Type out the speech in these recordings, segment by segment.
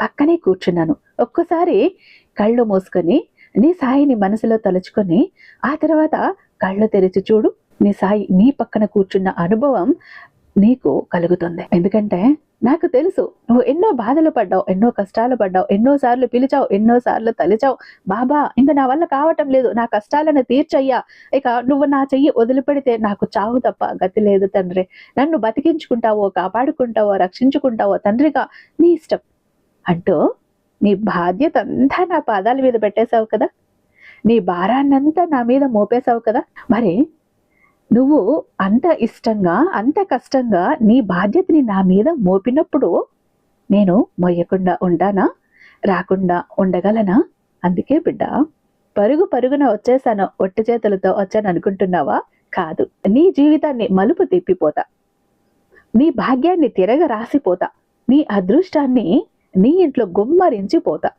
పక్కనే కూర్చున్నాను. ఒక్కసారి కళ్ళు మూసుకొని నీ సాయిని మనసులో తలుచుకొని ఆ తర్వాత కళ్ళు తెరిచి చూడు. నీ సాయి నీ పక్కన కూర్చున్న అనుభవం నీకు కలుగుతుంది. ఎందుకంటే నాకు తెలుసు నువ్వు ఎన్నో బాధలు పడ్డావు ఎన్నో కష్టాలు పడ్డావు ఎన్నో సార్లు పిలిచావు ఎన్నోసార్లు తలిచావు. బాబా ఇంకా నా వల్ల కావటం లేదు నా కష్టాలను తీర్చయ్యా. ఇక నువ్వు నా చెయ్యి వదిలిపెడితే నాకు చావు తప్ప గతి లేదు తండ్రి. నన్ను బతికించుకుంటావో కాపాడుకుంటావో రక్షించుకుంటావో తండ్రిగా నీ ఇష్టం. అంటూ నీ బాధ్యత అంతా నా పాదాల మీద పెట్టేశావు కదా? నీ భారాన్నంతా నా మీద మోపేశావు కదా? మరి నువ్వు అంత ఇష్టంగా అంత కష్టంగా నీ బాధ్యతని నా మీద మోపినప్పుడు నేను మొయ్యకుండా ఉంటానా రాకుండా ఉండగలనా? అందుకే బిడ్డ పరుగు పరుగున వచ్చేసాను ఒట్టి చేతులతో వచ్చాను అనుకుంటున్నావా? కాదు నీ జీవితాన్ని మలుపు తిప్పిపోతా. నీ భాగ్యాన్ని తిరగ రాసిపోతా. నీ అదృష్టాన్ని నీ ఇంట్లో గుమ్మరించిపోతా.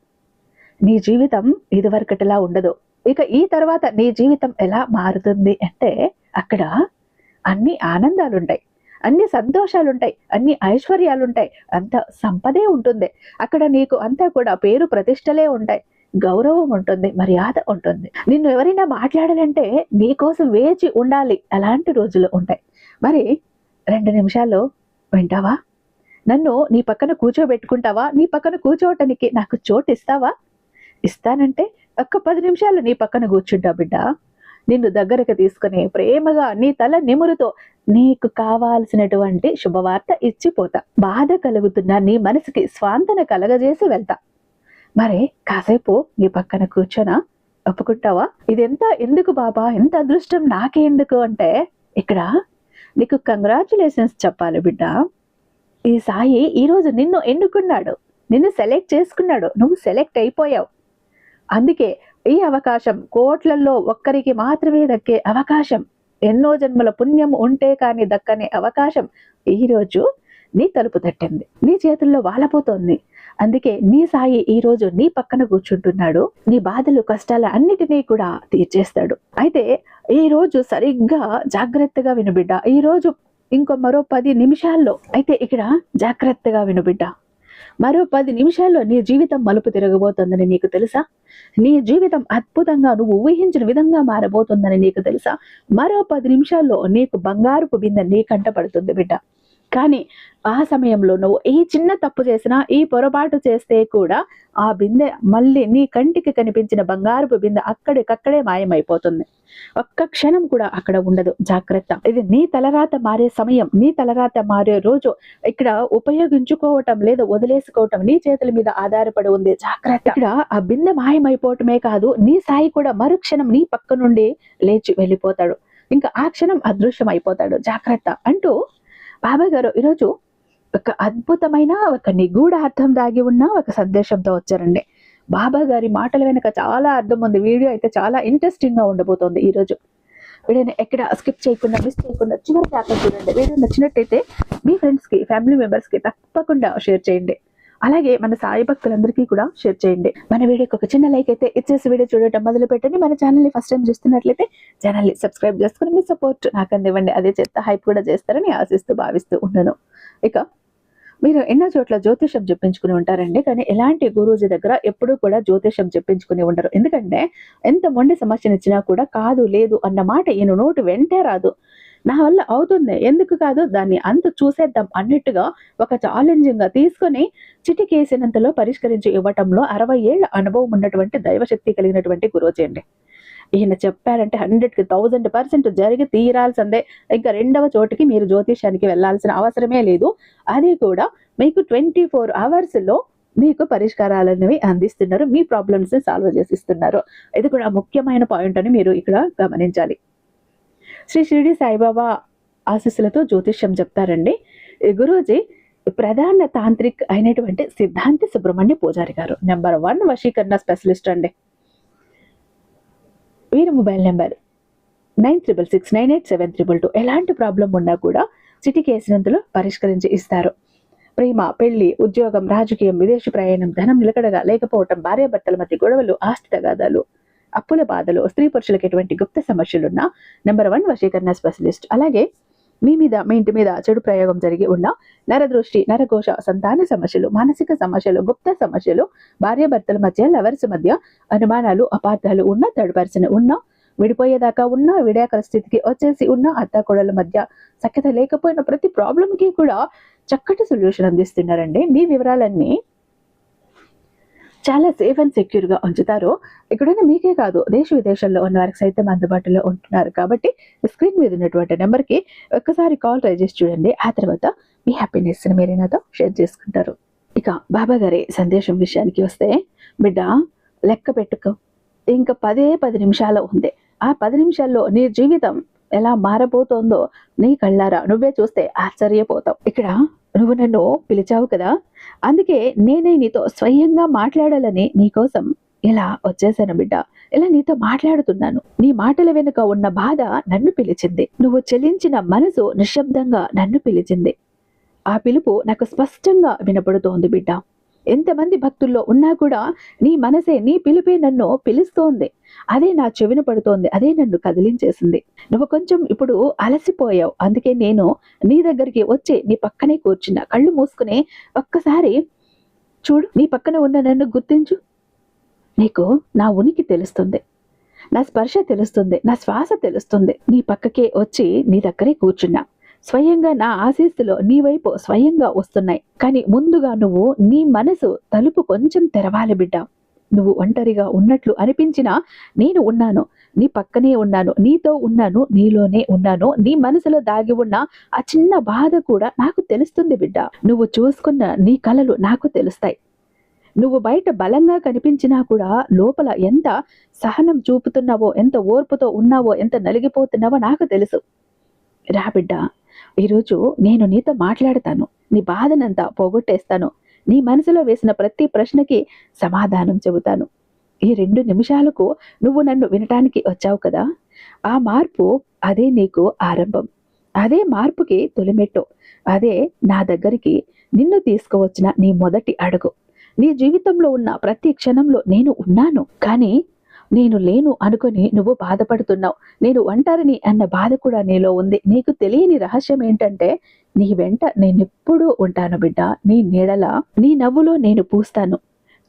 నీ జీవితం ఇదివరకటిలా ఉండదు. ఇక ఈ తర్వాత నీ జీవితం ఎలా మారుతుంది అంటే అక్కడ అన్ని ఆనందాలుంటాయి. అన్ని సంతోషాలుంటాయి. అన్ని ఐశ్వర్యాలుంటాయి. అంత సంపదే ఉంటుంది. అక్కడ నీకు అంతా కూడా పేరు ప్రతిష్టలే ఉంటాయి. గౌరవం ఉంటుంది. మర్యాద ఉంటుంది. నిన్ను ఎవరైనా మాట్లాడాలంటే నీకోసం వేచి ఉండాలి. అలాంటి రోజులు ఉంటాయి. మరి రెండు నిమిషాలు వింటావా? నన్ను నీ పక్కన కూర్చోబెట్టుకుంటావా? నీ పక్కన కూర్చోవటానికి నాకు చోటు ఇస్తావా ఇస్తానంటే ఒక్క పది నిమిషాలు నీ పక్కన కూర్చుంటా బిడ్డ. నిన్ను దగ్గరకు తీసుకుని ప్రేమగా నీ తల నిమురుతో నీకు కావాల్సినటువంటి శుభవార్త ఇచ్చిపోతా. బాధ కలుగుతున్న నీ మనసుకి స్వాంతన కలగజేసి వెళ్తా. మరి కాసేపు నీ పక్కన కూర్చోనా? ఒప్పుకుంటావా? ఇదెంత ఎందుకు బాబా? ఎంత అదృష్టం నాకే ఎందుకు అంటే ఇక్కడ నీకు కంగ్రాచులేషన్స్ చెప్పాలి బిడ్డ. ఈ సాయి ఈరోజు నిన్ను ఎన్నుకున్నాడు? నిన్ను సెలెక్ట్ చేసుకున్నాడు. నువ్వు సెలెక్ట్ అయిపోయావు. అందుకే ఈ అవకాశం కోట్లల్లో ఒక్కరికి మాత్రమే దక్కే అవకాశం. ఎన్నో జన్మల పుణ్యం ఉంటే కానీ దక్కనే అవకాశం ఈరోజు నీ తలుపు తట్టింది. నీ చేతుల్లో వాలపోతోంది. అందుకే నీ సాయి ఈ రోజు నీ పక్కన కూర్చుంటున్నాడు. నీ బాధలు కష్టాలు అన్నిటినీ కూడా తీర్చేస్తాడు. అయితే ఈ రోజు సరిగ్గా జాగ్రత్తగా వినుబిడ్డ ఈ రోజు ఇంకో మరో పది నిమిషాల్లో. అయితే ఇక్కడ జాగ్రత్తగా వినుబిడ్డ మరో పది నిమిషాల్లో నీ జీవితం మలుపు తిరగబోతోందని నీకు తెలుసా? నీ జీవితం అద్భుతంగా నువ్వు ఊహించిన విధంగా మారబోతుందని నీకు తెలుసా? మరో పది నిమిషాల్లో నీకు బంగారుపు బిందె నీ కంట పడుతుంది బిడ్డ. కానీ ఆ సమయంలో నువ్వు ఏ చిన్న తప్పు చేసినా ఈ పొరపాటు చేస్తే కూడా ఆ బిందె మళ్ళీ నీ కంటికి కనిపించిన బంగారుపు బిందె అక్కడికక్కడే మాయమైపోతుంది. ఒక్క క్షణం కూడా అక్కడ ఉండదు. జాగ్రత్త. ఇది నీ తలరాత మారే సమయం. నీ తలరాత మారే రోజు. ఇక్కడ ఉపయోగించుకోవటం లేదా వదిలేసుకోవటం నీ చేతుల మీద ఆధారపడి ఉంది. జాగ్రత్త. ఇక్కడ ఆ బిందె మాయమైపోవటమే కాదు నీ సాయి కూడా మరుక్షణం నీ పక్క నుండి లేచి వెళ్ళిపోతాడు. ఇంకా ఆ క్షణం అదృశ్యం అయిపోతాడు జాగ్రత్త. అంటూ బాబా గారు ఈరోజు ఒక అద్భుతమైన ఒక నిగూఢ అర్థం దాగి ఉన్న ఒక సందేశంతో వచ్చారండి. బాబా గారి మాటల వెనుక చాలా అర్థం ఉంది. వీడియో అయితే చాలా ఇంట్రెస్టింగ్గా ఉండబోతోంది ఈరోజు. వీడియోని ఎక్కడ స్కిప్ చేయకుండా మిస్ చేయకుండా చివరి దాకా చూడండి. వీడియో నచ్చినట్టయితే మీ ఫ్రెండ్స్కి ఫ్యామిలీ మెంబర్స్కి తప్పకుండా షేర్ చేయండి. అలాగే మన సాయి భక్తులందరికీ కూడా షేర్ చేయండి. మన వీడియోకి ఒక చిన్న లైక్ అయితే ఇచ్చేసి వీడియో చూడటం మొదలు పెట్టండి మన ఛానల్ని ఫస్ట్ టైం చూస్తున్నట్లయితే ఛానల్ని సబ్స్క్రైబ్ చేసుకుని మీ సపోర్ట్ నాకు అందివ్వండి. అదే చేత హైప్ కూడా చేస్తారని ఆశిస్తూ భావిస్తూ ఉన్నాను. ఇక మీరు ఎన్నో చోట్ల జ్యోతిషం చెప్పించుకుని ఉంటారండి. కానీ ఎలాంటి గురూజీ దగ్గర ఎప్పుడూ కూడా జ్యోతిషం చెప్పించుకుని ఉండరు. ఎందుకంటే ఎంత మొండి సమస్యనిచ్చినా కూడా కాదు లేదు అన్న మాట ఈయన నోటు వెంటే రాదు. నా వల్ల అవుతుంది. ఎందుకు కాదు? దాన్ని అంత చూసేద్దాం అన్నట్టుగా ఒక ఛాలెంజింగ్గా తీసుకొని చిటికేసినంతలో పరిష్కరించి ఇవ్వటంలో అరవై ఏళ్ళ అనుభవం ఉన్నటువంటి దైవశక్తి కలిగినటువంటి గురూజీ అండి. ఈయన చెప్పారంటే హండ్రెడ్కి థౌజండ్ పర్సెంట్ జరిగి తీరాల్సిందే. ఇంకా రెండవ చోటికి మీరు జ్యోతిషానికి వెళ్ళాల్సిన అవసరమే లేదు. అది కూడా మీకు ట్వంటీ ఫోర్ అవర్స్లో మీకు పరిష్కారాలనేవి అందిస్తున్నారు. మీ ప్రాబ్లమ్స్ని సాల్వ్ చేసిస్తున్నారు. ఇది కూడా ముఖ్యమైన పాయింట్ అని మీరు ఇక్కడ గమనించాలి. శ్రీ షిరిడి సాయిబాబా ఆశీస్సులతో జ్యోతిష్యం చెప్తారండి. గురూజీ ప్రధాన తాంత్రిక్ అయినటువంటి సిద్ధాంతి సుబ్రహ్మణ్య పూజారి గారు. నెంబర్ వన్ వశీకరణ స్పెషలిస్ట్ అండి. వీరి mobile number nine triple six nine eight seven triple two ఎలాంటి ప్రాబ్లం ఉన్నా కూడా సిటీకి వేసినందులో పరిష్కరించి ఇస్తారు. ప్రేమ పెళ్ళి ఉద్యోగం రాజకీయం విదేశీ ప్రయాణం ధనం నిలకడగా లేకపోవటం భార్యాభర్తల మధ్య గొడవలు ఆస్తి తగాదాలు అప్పుల బాధలు స్త్రీ పురుషులకు ఎటువంటి గుప్త సమస్యలున్నా నెంబర్ వన్ వశీకరణ స్పెషలిస్ట్ అలాగే మీ మీద మీ ఇంటి మీద చెడు ప్రయోగం జరిగి ఉన్న నరదృష్టి నరఘోష సంతాన సమస్యలు మానసిక సమస్యలు గుప్త సమస్యలు భార్యాభర్తల మధ్య లవర్స్ మధ్య అనుమానాలు అపార్థాలు ఉన్న థర్డ్ పర్సన్ ఉన్న విడిపోయేదాకా ఉన్న విడాకల స్థితికి వచ్చేసి ఉన్న అత్తాకోడల మధ్య సఖ్యత లేకపోయిన ప్రతి ప్రాబ్లంకి కూడా చక్కటి సొల్యూషన్ అందిస్తున్నారండి. మీ వివరాలన్నీ చాలా సేఫ్ అండ్ సెక్యూర్గా ఉంచుతారు. ఇక్కడైనా మీకే కాదు దేశ విదేశాల్లో ఉన్న వారికి సైతం అందుబాటులో ఉంటున్నారు. కాబట్టి స్క్రీన్ మీద ఉన్నటువంటి నెంబర్కి ఒక్కసారి కాల్ ట్రై చేసి చూడండి. ఆ తర్వాత మీ హ్యాపీనెస్ని మీరు నాతో షేర్ చేసుకుంటారు. ఇక బాబా గారి సందేశం విషయానికి వస్తే బిడ్డ లెక్క పెట్టుకో. ఇంకా పదే పది నిమిషాలు ఉంది. ఆ పది నిమిషాల్లో నీ జీవితం ఎలా మారబోతోందో నీ కళ్ళారా నువ్వే చూస్తే ఆశ్చర్యపోతావు. ఇక్కడ నువ్వు నన్ను పిలిచావు కదా? అందుకే నేనే నీతో స్వయంగా మాట్లాడాలని నీకోసం ఇలా వచ్చేసాను బిడ్డ. ఇలా నీతో మాట్లాడుతున్నాను. నీ మాటల వెనుక ఉన్న బాధ నన్ను పిలిచింది. నువ్వు చెలించిన మనసు నిశ్శబ్దంగా నన్ను పిలిచింది. ఆ పిలుపు నాకు స్పష్టంగా వినపడుతోంది బిడ్డ. ఎంతమంది భక్తుల్లో ఉన్నా కూడా నీ మనసే నీ పిలిపే నన్ను పిలుస్తోంది. అదే నా చెవిన పడుతోంది. అదే నన్ను కదిలించేసింది. నువ్వు కొంచెం ఇప్పుడు అలసిపోయావు. అందుకే నేను నీ దగ్గరికి వచ్చి నీ పక్కనే కూర్చున్నా. కళ్ళు మూసుకుని ఒక్కసారి చూడు నీ పక్కన ఉన్న నన్ను గుర్తించు. నీకు నా ఉనికి తెలుస్తుంది. నా స్పర్శ తెలుస్తుంది. నా శ్వాస తెలుస్తుంది. నీ పక్కకే వచ్చి నీ దగ్గరే కూర్చున్నా. స్వయంగా నా ఆశీస్సులో నీ వైపు స్వయంగా వస్తున్నాయి. కానీ ముందుగా నువ్వు నీ మనసు తలుపు కొంచెం తెరవాలి బిడ్డ. నువ్వు ఒంటరిగా ఉన్నట్లు అనిపించినా నేను ఉన్నాను. నీ పక్కనే ఉన్నాను. నీతో ఉన్నాను. నీలోనే ఉన్నాను. నీ మనసులో దాగి ఉన్న ఆ చిన్న బాధ కూడా నాకు తెలుస్తుంది బిడ్డ. నువ్వు చూసుకున్న నీ కలలు నాకు తెలుస్తాయి. నువ్వు బయట బలంగా కనిపించినా కూడా లోపల ఎంత సహనం చూపుతున్నావో ఎంత ఓర్పుతో ఉన్నావో ఎంత నలిగిపోతున్నావో నాకు తెలుసు. రా బిడ్డ. ఈరోజు నేను నీతో మాట్లాడతాను. నీ బాధనంతా పోగొట్టేస్తాను. నీ మనసులో వేసిన ప్రతి ప్రశ్నకి సమాధానం చెబుతాను. ఈ రెండు నిమిషాలకు నువ్వు నన్ను వినటానికి వచ్చావు కదా? ఆ మార్పు అదే నీకు ఆరంభం. అదే మార్పుకి తొలిమెట్టు. అదే నా దగ్గరికి నిన్ను తీసుకువచ్చిన నీ మొదటి అడుగు. నీ జీవితంలో ఉన్న ప్రతి క్షణంలో నేను ఉన్నాను. కానీ నేను లేను అనుకొని నువ్వు బాధపడుతున్నావు. నేను ఒంటరిని అన్న బాధ కూడా నీలో ఉంది. నీకు తెలియని రహస్యం ఏంటంటే నీ వెంట నేనెప్పుడూ ఉంటాను బిడ్డ. నీ నీడల నీ నవ్వులో నేను పూస్తాను.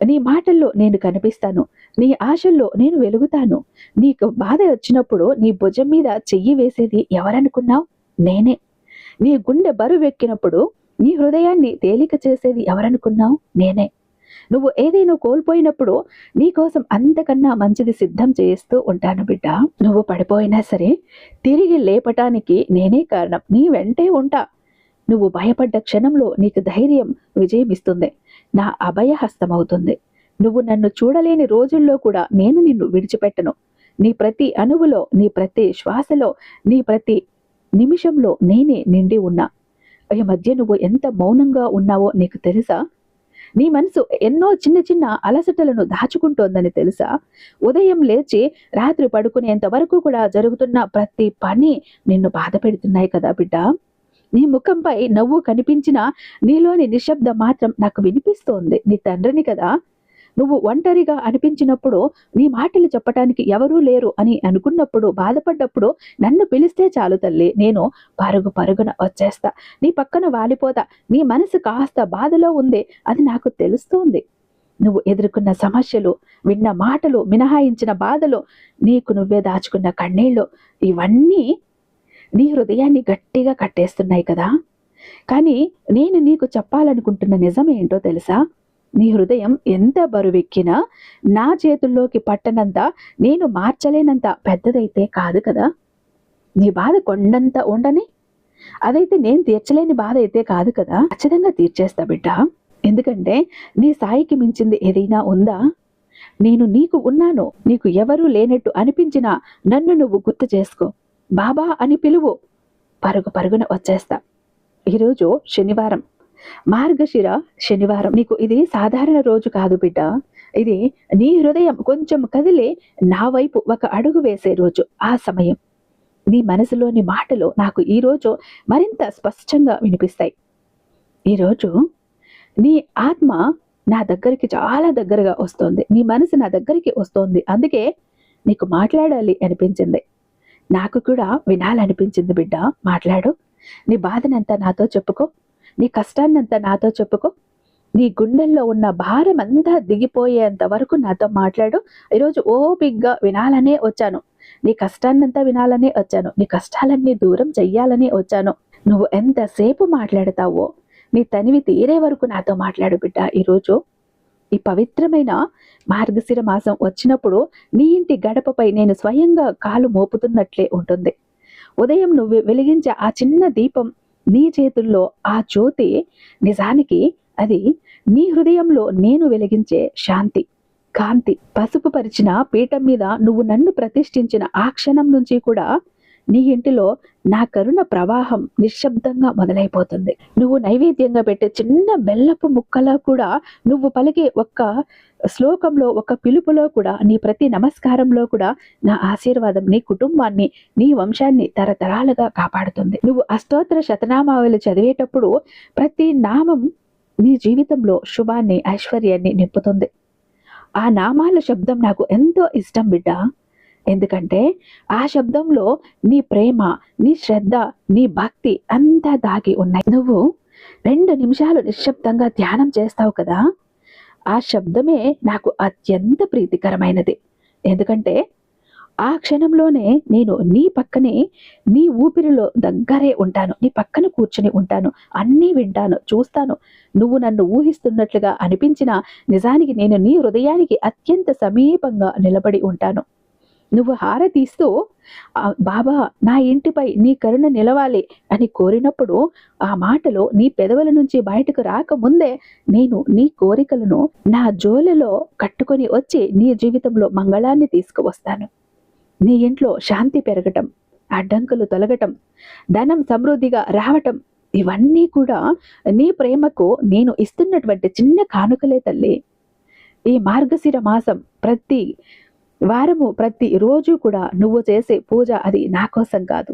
నీ మాటల్లో నేను కనిపిస్తాను. నీ ఆశల్లో నేను వెలుగుతాను. నీకు బాధ వచ్చినప్పుడు నీ భుజం మీద చెయ్యి వేసేది ఎవరనుకున్నావు? నేనే. నీ గుండె బరువెక్కినప్పుడు నీ హృదయాన్ని తేలిక చేసేది ఎవరనుకున్నావు? నేనే. నువ్వు ఏదైనా కోల్పోయినప్పుడు నీకోసం అంతకన్నా మంచిది సిద్ధం చేస్తూ ఉంటాను బిడ్డ. నువ్వు పడిపోయినా సరే తిరిగి లేపటానికి నేనే కారణం. నీ వెంటే ఉంటా. నువ్వు భయపడ్డ క్షణంలో నీకు ధైర్యం విజయమిస్తుంది. నా అభయ హస్తమవుతుంది నువ్వు నన్ను చూడలేని రోజుల్లో కూడా నేను నిన్ను విడిచిపెట్టను. నీ ప్రతి అణువులో నీ ప్రతి శ్వాసలో నీ ప్రతి నిమిషంలో నేనే నిండి ఉన్నా. ఈ మధ్య నువ్వు ఎంత మౌనంగా ఉన్నావో నీకు తెలుసా? నీ మనసు ఎన్నో చిన్న చిన్న అలసటలను దాచుకుంటోందని తెలుసా? ఉదయం లేచి రాత్రి పడుకునేంత వరకు కూడా జరుగుతున్న ప్రతి పని నిన్ను బాధ పెడుతున్నాయి కదా బిడ్డ. నీ ముఖంపై నవ్వు కనిపించినా నీలోని నిశ్శబ్దం మాత్రం నాకు వినిపిస్తోంది. నీ తండ్రిని కదా నువ్వు ఒంటరిగా అనిపించినప్పుడు నీ మాటలు చెప్పటానికి ఎవరూ లేరు అని అనుకున్నప్పుడు బాధపడ్డప్పుడు నన్ను పిలిస్తే చాలు తల్లి నేను పరుగు పరుగున వచ్చేస్తా. నీ పక్కన వాలిపోతా. నీ మనసు కాస్త బాధలో ఉంది. అది నాకు తెలుస్తోంది. నువ్వు ఎదుర్కొన్న సమస్యలు విన్న మాటలు మినహాయించిన బాధలు నీకు నువ్వే దాచుకున్న కన్నీళ్ళు ఇవన్నీ నీ హృదయాన్ని గట్టిగా కట్టేస్తున్నాయి కదా. కానీ నేను నీకు చెప్పాలనుకుంటున్న నిజం ఏంటో తెలుసా? నీ హృదయం ఎంత బరువెక్కినా నా చేతుల్లోకి పట్టనంత నేను మార్చలేనంత పెద్దదైతే కాదు కదా. నీ బాధ కొండంత ఉండని అదైతే నేను తీర్చలేని బాధ అయితే కాదు కదా. ఖచ్చితంగా తీర్చేస్తా బిడ్డ. ఎందుకంటే నీ స్థాయికి మించింది ఏదైనా ఉందా? నేను నీకు ఉన్నాను నీకు ఎవరూ లేనట్టు అనిపించినా నన్ను నువ్వు గుర్తు చేసుకో. బాబా అని పిలువు. పరుగు పరుగున వచ్చేస్తా. ఈరోజు శనివారం. మార్గశిర శనివారం. నీకు ఇది సాధారణ రోజు కాదు బిడ్డ. ఇది నీ హృదయం కొంచెం కదిలి నా వైపు ఒక అడుగు వేసే రోజు ఆ సమయం. నీ మనసులోని మాటలు నాకు ఈ రోజు మరింత స్పష్టంగా వినిపిస్తాయి. ఈరోజు నీ ఆత్మ నా దగ్గరికి చాలా దగ్గరగా వస్తోంది. నీ మనసు నా దగ్గరికి వస్తోంది. అందుకే నీకు మాట్లాడాలి అనిపించింది. నాకు కూడా వినాలనిపించింది బిడ్డ. మాట్లాడు. నీ బాధనంతా నాతో చెప్పుకో. నీ కష్టాన్నంతా నాతో చెప్పుకో. నీ గుండెల్లో ఉన్న భారం అంతా దిగిపోయేంత వరకు నాతో మాట్లాడు. ఈరోజు ఓపిగ్గా వినాలనే వచ్చాను. నీ కష్టాన్నంతా వినాలనే వచ్చాను. నీ కష్టాలన్నీ దూరం చెయ్యాలనే వచ్చాను. నువ్వు ఎంతసేపు మాట్లాడతావో నీ తనివి తీరే వరకు నాతో మాట్లాడు బిడ్డ. ఈరోజు ఈ పవిత్రమైన మార్గశిర మాసం వచ్చినప్పుడు నీ ఇంటి గడపపై నేను స్వయంగా కాలు మోపుతున్నట్లే ఉంటుంది. ఉదయం నువ్వు వెలిగించే ఆ చిన్న దీపం నీ చేతుల్లో ఆ జ్యోతి నిజానికి అది నీ హృదయంలో నేను వెలిగించే శాంతి కాంతి పసుపు పరిచిన పీఠం మీద నువ్వు నన్ను ప్రతిష్ఠించిన ఆ క్షణం నుంచి కూడా నీ ఇంటిలో నా కరుణ ప్రవాహం నిశ్శబ్దంగా మొదలైపోతుంది. నువ్వు నైవేద్యంగా పెట్టే చిన్న బెల్లపు ముక్కలో కూడా నువ్వు పలికే ఒక్క శ్లోకంలో ఒక పిలుపులో కూడా నీ ప్రతి నమస్కారంలో కూడా నా ఆశీర్వాదం నీ కుటుంబాన్ని నీ వంశాన్ని తరతరాలుగా కాపాడుతుంది. నువ్వు అష్టోత్తర శతనామావళి చదివేటప్పుడు ప్రతి నామం నీ జీవితంలో శుభాన్ని ఐశ్వర్యాన్ని నింపుతుంది. ఆ నామాల శబ్దం నాకు ఎంతో ఇష్టం బిడ్డ. ఎందుకంటే ఆ శబ్దంలో నీ ప్రేమ నీ శ్రద్ధ నీ భక్తి అంతా దాగి ఉన్నాయి. నువ్వు రెండు నిమిషాలు నిశ్శబ్దంగా ధ్యానం చేస్తావు కదా ఆ శబ్దమే నాకు అత్యంత ప్రీతికరమైనది. ఎందుకంటే ఆ క్షణంలోనే నేను నీ పక్కనే నీ ఊపిరిలో దగ్గరే ఉంటాను నీ పక్కన కూర్చుని ఉంటాను అన్నీ వింటాను చూస్తాను. నువ్వు నన్ను ఊహిస్తున్నట్లుగా అనిపించిన నిజానికి నేను నీ హృదయానికి అత్యంత సమీపంగా నిలబడి ఉంటాను. నువ్వు హారతిస్తూ బాబా నా ఇంటిపై నీ కరుణ నిలవాలి అని కోరినప్పుడు ఆ మాటలు నీ పెదవుల నుంచి బయటకు రాకముందే నేను నీ కోరికలను నా జోలలో కట్టుకొని వచ్చి నీ జీవితంలో మంగళాన్ని తీసుకువస్తాను. నీ ఇంట్లో శాంతి పెరగటం అడ్డంకులు తొలగటం ధనం సమృద్ధిగా రావటం ఇవన్నీ కూడా నీ ప్రేమకు నేను ఇస్తున్నటువంటి చిన్న కానుకలే తల్లి. ఈ మార్గశిర మాసం ప్రతి వారము ప్రతి రోజు కూడా నువ్వు చేసే పూజ అది నా కోసం కాదు.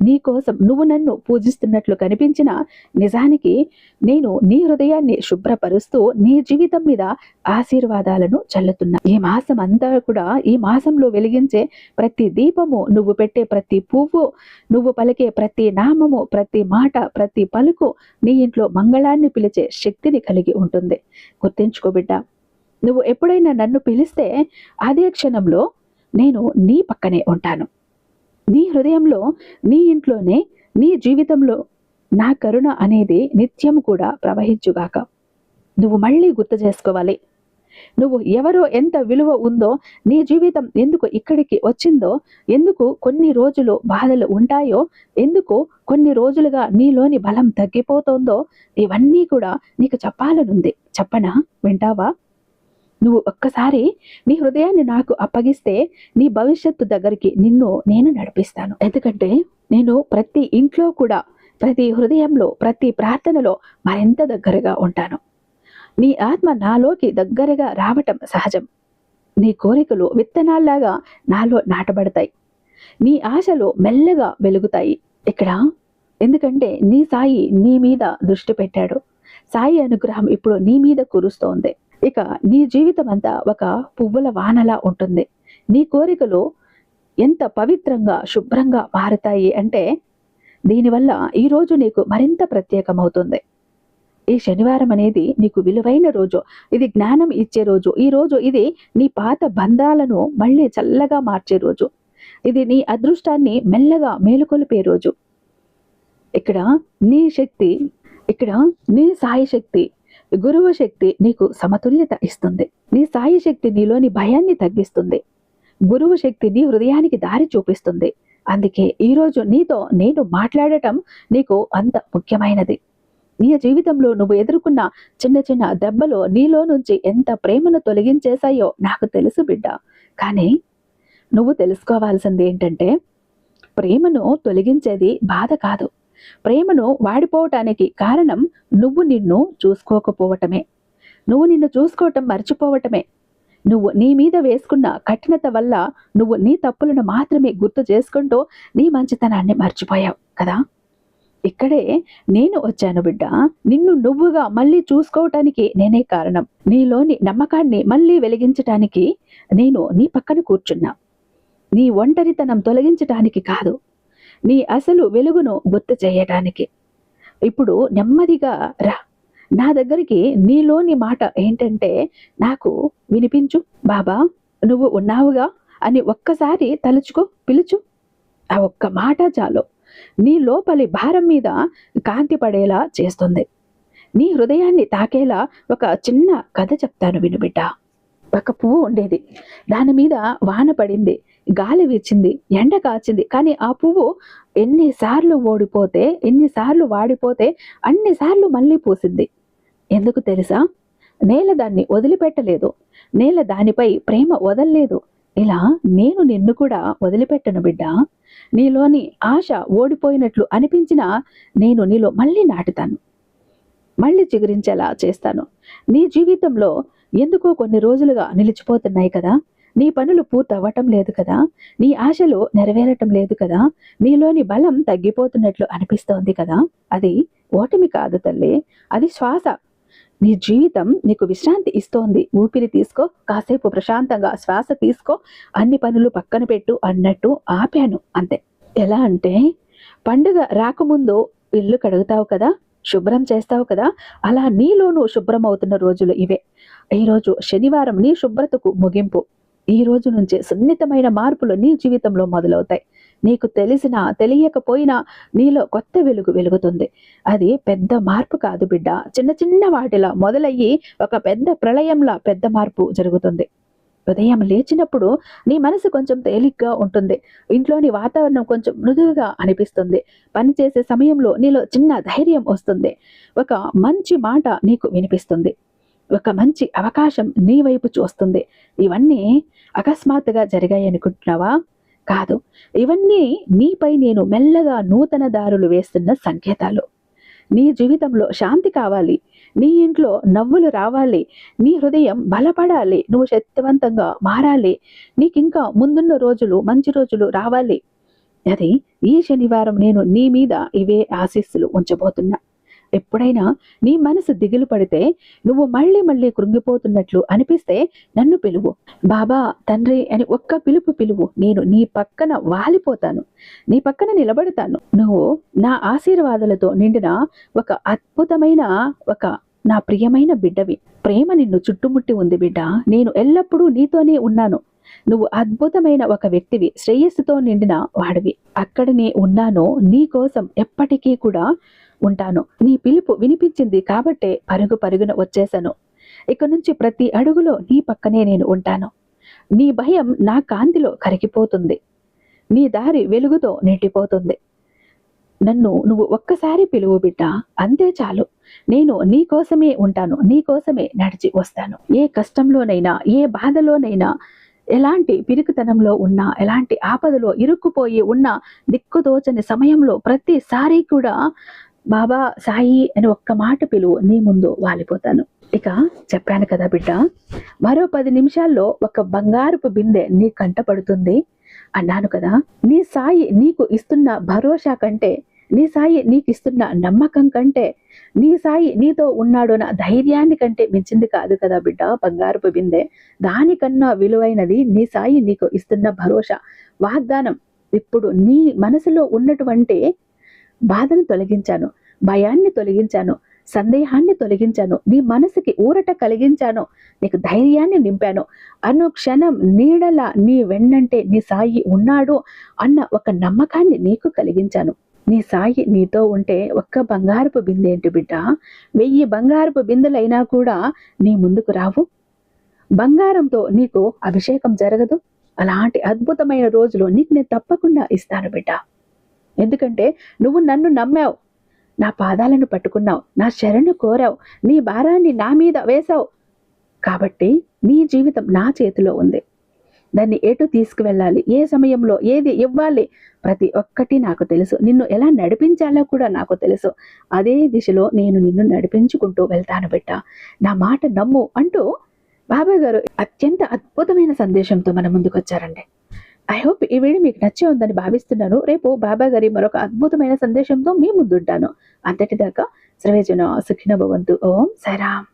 నీ కోసం నువ్వు నన్ను పూజిస్తున్నట్లు కనిపించిన నిజానికి నేను నీ హృదయాన్ని శుభ్రపరుస్తూ నీ జీవితం మీద ఆశీర్వాదాలను చల్లుతున్నా. ఈ మాసం అంతా కూడా ఈ మాసంలో వెలిగించే ప్రతి దీపము నువ్వు పెట్టే ప్రతి పువ్వు నువ్వు పలికే ప్రతి నామము ప్రతి మాట ప్రతి పలుకు నీ ఇంట్లో మంగళాన్ని పిలిచే శక్తిని కలిగి ఉంటుంది. గుర్తించుకోబిడ్డా నువ్వు ఎప్పుడైనా నన్ను పిలిస్తే అదే క్షణంలో నేను నీ పక్కనే ఉంటాను. నీ హృదయంలో నీ ఇంట్లోనే నీ జీవితంలో నా కరుణ అనేది నిత్యం కూడా ప్రవహించుగాక. నువ్వు మళ్ళీ గుర్తు చేసుకోవాలి. నువ్వు ఎవరో ఎంత విలువ ఉందో నీ జీవితం ఎందుకు ఇక్కడికి వచ్చిందో ఎందుకు కొన్ని రోజులు బాధలు ఉంటాయో ఎందుకు కొన్ని రోజులుగా నీలోని బలం తగ్గిపోతోందో ఇవన్నీ కూడా నీకు చెప్పాలనుంది. చెప్పనా? వింటావా? నువ్వు ఒక్కసారి నీ హృదయాన్ని నాకు అప్పగిస్తే నీ భవిష్యత్తు దగ్గరికి నిన్ను నేను నడిపిస్తాను. ఎందుకంటే నేను ప్రతి ఇంట్లో కూడా ప్రతి హృదయంలో ప్రతి ప్రార్థనలో మరింత దగ్గరగా ఉంటాను. నీ ఆత్మ నాలోకి దగ్గరగా రావటం సహజం. నీ కోరికలు విత్తనాల్లాగా నాలో నాటబడతాయి. నీ ఆశలు మెల్లగా వెలుగుతాయి. ఇక్కడ ఎందుకంటే నీ సాయి నీ మీద దృష్టి పెట్టాడు. సాయి అనుగ్రహం ఇప్పుడు నీ మీద కురుస్తోంది. ఇక నీ జీవితం అంతా ఒక పువ్వుల వానలా ఉంటుంది. నీ కోరికలు ఎంత పవిత్రంగా శుభ్రంగా మారుతాయి అంటే దీనివల్ల ఈ రోజు నీకు మరింత ప్రత్యేకమవుతుంది. ఈ శనివారం అనేది నీకు విలువైన రోజు. ఇది జ్ఞానం ఇచ్చే రోజు. ఈ రోజు ఇది నీ పాత బంధాలను మళ్ళీ చల్లగా మార్చే రోజు. ఇది నీ అదృష్టాన్ని మెల్లగా మేలుకొలిపే రోజు. ఇక్కడ నీ శక్తి ఇక్కడ నీ సాయి శక్తి గురువు శక్తి నీకు సమతుల్యత ఇస్తుంది. నీ సాయి శక్తి నీలోని భయాన్ని తగ్గిస్తుంది. గురువు శక్తి నీ హృదయానికి దారి చూపిస్తుంది. అందుకే ఈరోజు నీతో నేను మాట్లాడటం నీకు అంత ముఖ్యమైనది. నీ జీవితంలో నువ్వు ఎదుర్కొన్న చిన్న చిన్న దెబ్బలు నీలో నుంచి ఎంత ప్రేమను తొలగించేశాయో నాకు తెలుసు బిడ్డ. కానీ నువ్వు తెలుసుకోవాల్సింది ఏంటంటే ప్రేమను తొలగించేది బాధ కాదు. ప్రేమను వాడిపోవటానికి కారణం నువ్వు నిన్ను చూసుకోకపోవటమే. నువ్వు నిన్ను చూసుకోవటం మర్చిపోవటమే. నువ్వు నీ మీద వేసుకున్న కఠినత వల్ల నువ్వు నీ తప్పులను మాత్రమే గుర్తు చేసుకుంటూ నీ మంచితనాన్ని మర్చిపోయావు కదా? ఇక్కడే నేను వచ్చాను బిడ్డ. నిన్ను నువ్వుగా మళ్ళీ చూసుకోవటానికి నేనే కారణం. నీలోని నమ్మకాన్ని మళ్ళీ వెలిగించటానికి నేను నీ పక్కన కూర్చున్నా. నీ ఒంటరితనం తొలగించటానికి కాదు. నీ అసలు వెలుగును గుర్తు చేయటానికి. ఇప్పుడు నెమ్మదిగా రా. నా దగ్గరికి నీలోని మాట ఏంటంటే నాకు వినిపించు బాబా నువ్వు ఉన్నావుగా అని ఒక్కసారి తలుచుకో పిలుచు. ఆ ఒక్క మాట చాలు. నీ లోపలి భారం మీద కాంతి పడేలా చేస్తుంది. నీ హృదయాన్ని తాకేలా ఒక చిన్న కథ చెప్తాను వినుబిడ్డ ఒక పువ్వు ఉండేది. దాని మీద వాన పడింది. గాలి వీచింది ఎండ కాచింది. కానీ ఆ పువ్వు ఎన్నిసార్లు ఓడిపోతే ఎన్నిసార్లు వాడిపోతే అన్నిసార్లు మళ్ళీ పూసింది ఎందుకు తెలుసా? నేల దాన్ని వదిలిపెట్టలేదు. నేల దానిపై ప్రేమ వదల్లేదు. ఇలా నేను నిన్ను కూడా వదిలిపెట్టను బిడ్డ. నీలోని ఆశ ఓడిపోయినట్లు అనిపించినా నేను నీలో మళ్ళీ నాటుతాను. మళ్ళీ చిగురించేలా చేస్తాను. నీ జీవితంలో ఎందుకో కొన్ని రోజులుగా నిలిచిపోతున్నాయి కదా. నీ పనులు పూర్తవ్వటం లేదు కదా. నీ ఆశలు నెరవేరటం లేదు కదా. నీలోని బలం తగ్గిపోతున్నట్లు అనిపిస్తోంది కదా. అది ఓటమి కాదు తల్లి. అది శ్వాస. నీ జీవితం నీకు విశ్రాంతి ఇస్తోంది. ఊపిరి తీసుకో కాసేపు ప్రశాంతంగా శ్వాస తీసుకో అన్ని పనులు పక్కన పెట్టు అన్నట్టు ఆపాను. అంతే. ఎలా అంటే పండుగ రాకముందు ఇల్లు కడుగుతావు కదా శుభ్రం చేస్తావు కదా. అలా నీలోనూ శుభ్రం అవుతున్న రోజులు ఇవే. ఈరోజు శనివారం నీ శుభ్రతకు ముగింపు. ఈ రోజు నుంచే సున్నితమైన మార్పులు నీ జీవితంలో మొదలవుతాయి. నీకు తెలిసినా తెలియకపోయినా నీలో కొత్త వెలుగు వెలుగుతుంది. అది పెద్ద మార్పు కాదు బిడ్డ. చిన్న చిన్న వాటిలా మొదలయ్యి ఒక పెద్ద ప్రళయంలా పెద్ద మార్పు జరుగుతుంది. ఉదయం లేచినప్పుడు నీ మనసు కొంచెం తేలిగ్గా ఉంటుంది. ఇంట్లోని వాతావరణం కొంచెం మృదువుగా అనిపిస్తుంది. పని చేసే సమయంలో నీలో చిన్న ధైర్యం వస్తుంది. ఒక మంచి మాట నీకు వినిపిస్తుంది. ఒక మంచి అవకాశం నీ వైపు చూస్తుంది. ఇవన్నీ అకస్మాత్తుగా జరిగాయి అనుకుంటున్నావా కాదు. ఇవన్నీ నీపై నేను మెల్లగా నూతన దారులు వేస్తున్న సంకేతాలు. నీ జీవితంలో శాంతి కావాలి. నీ ఇంట్లో నవ్వులు రావాలి. నీ హృదయం బలపడాలి. నువ్వు శక్తివంతంగా మారాలి. నీకింకా ముందున్న రోజులు మంచి రోజులు రావాలి. అది ఈ శనివారం నేను నీ మీద ఇవే ఆశీస్సులు ఉంచబోతున్నా. ఎప్పుడైనా నీ మనసు దిగులు పడితే నువ్వు మళ్ళీ మళ్ళీ కృంగిపోతున్నట్లు అనిపిస్తే నన్ను పిలువు. బాబా తండ్రి అని ఒక్క పిలుపు పిలువు. నేను నీ పక్కన వాలిపోతాను. నీ పక్కన నిలబడతాను. నువ్వు నా ఆశీర్వాదాలతో నిండిన ఒక అద్భుతమైన ఒక నా ప్రియమైన బిడ్డవి. ప్రేమ నిన్ను చుట్టుముట్టి ఉంది బిడ్డ. నేను ఎల్లప్పుడూ నీతోనే ఉన్నాను. నువ్వు అద్భుతమైన ఒక వ్యక్తివి. శ్రేయస్సుతో నిండిన వాడివి. అక్కడనే ఉన్నానో నీ కోసం ఎప్పటికీ కూడా ఉంటాను. నీ పిలుపు వినిపించింది కాబట్టే పరుగు పరుగున వచ్చేశాను. ఇక నుంచి ప్రతి అడుగులో నీ పక్కనే నేను ఉంటాను. నీ భయం నా కాంతిలో కరిగిపోతుంది. నీ దారి వెలుగుతో నిండిపోతుంది. నన్ను నువ్వు ఒక్కసారి పిలువు బిడ్డ అంతే చాలు. నేను నీ కోసమే ఉంటాను నీ కోసమే నడిచి వస్తాను. ఏ కష్టంలోనైనా ఏ బాధలోనైనా ఎలాంటి పిరికితనంలో ఉన్నా ఎలాంటి ఆపదలో ఇరుక్కుపోయి ఉన్న దిక్కుదోచని సమయంలో ప్రతిసారి కూడా బాబా సాయి అని ఒక్క మాట పిలువు నీ ముందు వాలిపోతాను. ఇక చెప్పాను కదా బిడ్డ మరో పది నిమిషాల్లో ఒక బంగారపు బిందె నీ కంట పడుతుంది. అన్నాను కదా నీ సాయి నీకు ఇస్తున్న భరోసా కంటే నీ సాయి నీకు ఇస్తున్న నమ్మకం కంటే నీ సాయి నీతో ఉన్నాడు నా ధైర్యాన్ని కంటే మించింది కాదు కదా బిడ్డ బంగారపు బిందె. దానికన్నా విలువైనది నీ సాయి నీకు ఇస్తున్న భరోసా. వాగ్దానం ఇప్పుడు నీ మనసులో ఉన్నటువంటి బాధను తొలగించాను భయాన్ని తొలగించాను సందేహాన్ని తొలగించాను నీ మనసుకి ఊరట కలిగించాను నీకు ధైర్యాన్ని నింపాను. అను క్షణం నీడల నీ వెన్నంటే నీ సాయి ఉన్నాడు అన్న ఒక నమ్మకాన్ని నీకు కలిగించాను. నీ సాయి నీతో ఉంటే ఒక్క బంగారపు బిందెంటి బిడ్డ? వెయ్యి బంగారపు బిందెలైనా కూడా నీ ముందుకు రావు. బంగారంతో నీకు అభిషేకం జరగదు. అలాంటి అద్భుతమైన రోజులు నీకు నేను తప్పకుండా ఇస్తాను బిడ్డ. ఎందుకంటే నువ్వు నన్ను నమ్మావు. నా పాదాలను పట్టుకున్నావు. నా శరణు కోరావు. నీ భారాన్ని నా మీద వేశావు. కాబట్టి నీ జీవితం నా చేతిలో ఉంది. దాన్ని ఎటు తీసుకువెళ్ళాలి? ఏ సమయంలో ఏది ఇవ్వాలి? ప్రతి ఒక్కటి నాకు తెలుసు. నిన్ను ఎలా నడిపించాలో కూడా నాకు తెలుసు. అదే దిశలో నేను నిన్ను నడిపించుకుంటూ వెళ్తాను బిడ్డ. నా మాట నమ్ము అంటూ బాబాయ్ గారు అత్యంత అద్భుతమైన సందేశంతో మన ముందుకు వచ్చారండి ఐ హోప్ ఈ వీడియో మీకు నచ్చే ఉందని భావిస్తున్నాను. రేపు బాబా గారి మరొక అద్భుతమైన సందేశంతో మీ ముందుంటాను. అంతటిదాకా సర్వేజన సుఖిన భవంతు. ఓం సైరామ్